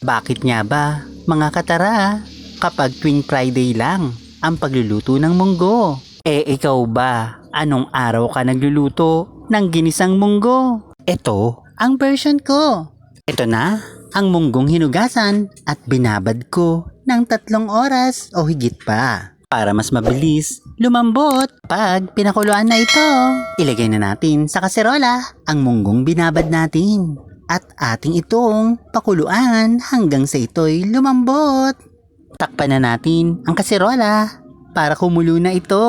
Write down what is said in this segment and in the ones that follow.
Bakit nga ba, mga katara, kapag tuwing Friday lang ang pagluluto ng munggo? Eh ikaw ba, anong araw ka nagluluto ng ginisang munggo? Ito ang version ko. Ito na ang munggong hinugasan at binabad ko ng tatlong oras o higit pa. Para mas mabilis, lumambot pag pinakuluan na ito. Ilagay na natin sa kaserola ang munggong binabad natin. At ating itong pakuluan hanggang sa ito'y lumambot. Takpan na natin ang kaserola para kumulo na ito.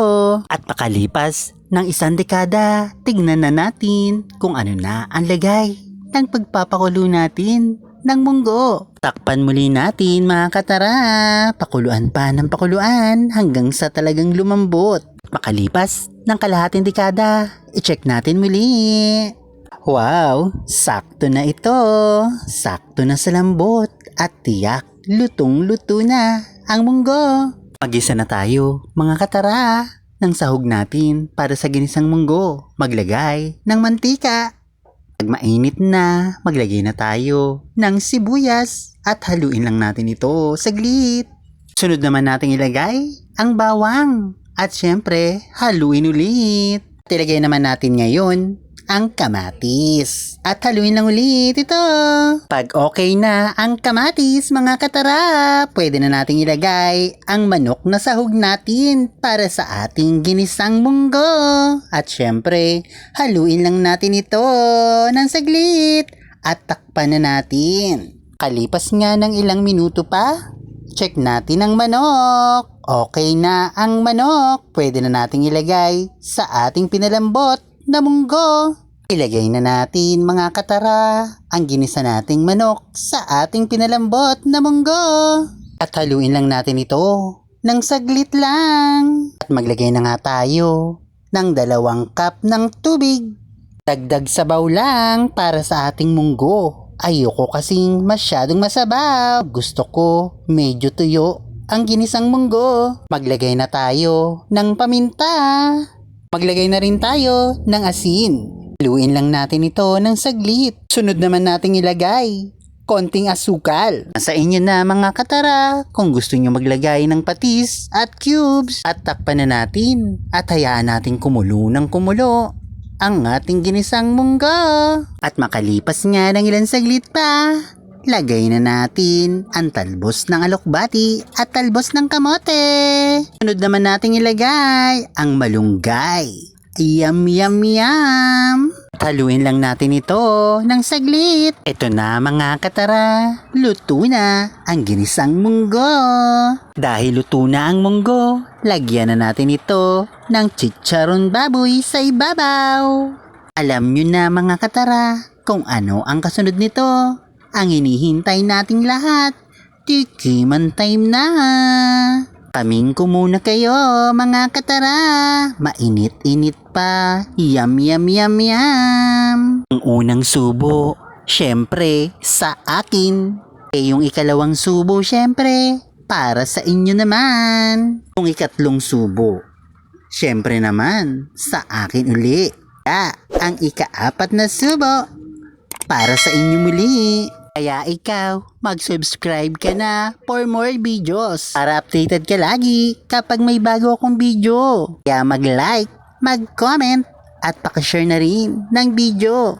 At pakalipas ng isang dekada, tignan na natin kung ano na ang lagay ng pagpapakulo natin ng munggo. Takpan muli natin mga katara. Pakuluan pa ng pakuluan hanggang sa talagang lumambot. Makalipas ng kalahating dekada, i-check natin muli. Wow, sakto na ito. Sakto na sa lambot at tiyak lutong-luto na ang munggo. Magisa na tayo, mga katara, ng sahog natin para sa ginisang munggo. Maglagay ng mantika. Pag mainit na, maglagay na tayo ng sibuyas at haluin lang natin ito saglit. Sunod naman natin ilagay ang bawang at syempre haluin ulit. At naman natin ngayon ang kamatis. At haluin lang ulit ito. Pag okay na ang kamatis mga katara, pwede na nating ilagay ang manok na sahog natin para sa ating ginisang munggo. At syempre, haluin lang natin ito ng saglit at takpan na natin. Kalipas nga ng ilang minuto pa, check natin ang manok. Okay na ang manok. Pwede na nating ilagay sa ating pinalambot na munggo. Ilagay na natin mga katara ang ginisa nating manok sa ating pinalambot na munggo. At haluin lang natin ito ng saglit lang. At maglagay na nga tayo ng dalawang cup ng tubig. Dagdag sabaw lang para sa ating munggo. Ayoko kasing masyadong masabaw. Gusto ko medyo tuyo ang ginisang munggo. Maglagay na tayo ng paminta. Maglagay na rin tayo ng asin. Haluin lang natin ito ng saglit. Sunod naman nating ilagay. Konting asukal. Sa inyo na mga katara kung gusto nyo maglagay ng patis at cubes at takpan na natin at hayaan natin kumulo ng kumulo ang ating ginisang munggo. At makalipas nga ng ilang saglit pa, lagay na natin ang talbos ng alokbati at talbos ng kamote. Sunod naman nating ilagay ang malunggay. Yum, yum, yum. Haluin lang natin ito ng saglit. Ito na mga katara, luto na ang ginisang munggo. Dahil luto na ang munggo, lagyan na natin ito ng chicharon baboy sa ibabaw. Alam nyo na mga katara kung ano ang kasunod nito. Ang hinihintay nating lahat, tikiman time na. Kaming ko muna kayo, mga katara. Mainit-init pa. Yum, yum, yum, yum. Ang unang subo, syempre, sa akin. Eh, yung ikalawang subo, syempre, para sa inyo naman. Yung ikatlong subo, syempre naman, sa akin uli. Kaya, ang ikaapat na subo, para sa inyo muli. Kaya ikaw, mag-subscribe ka na for more videos para updated ka lagi kapag may bago akong video. Kaya mag-like, mag-comment at pakishare na rin ng video.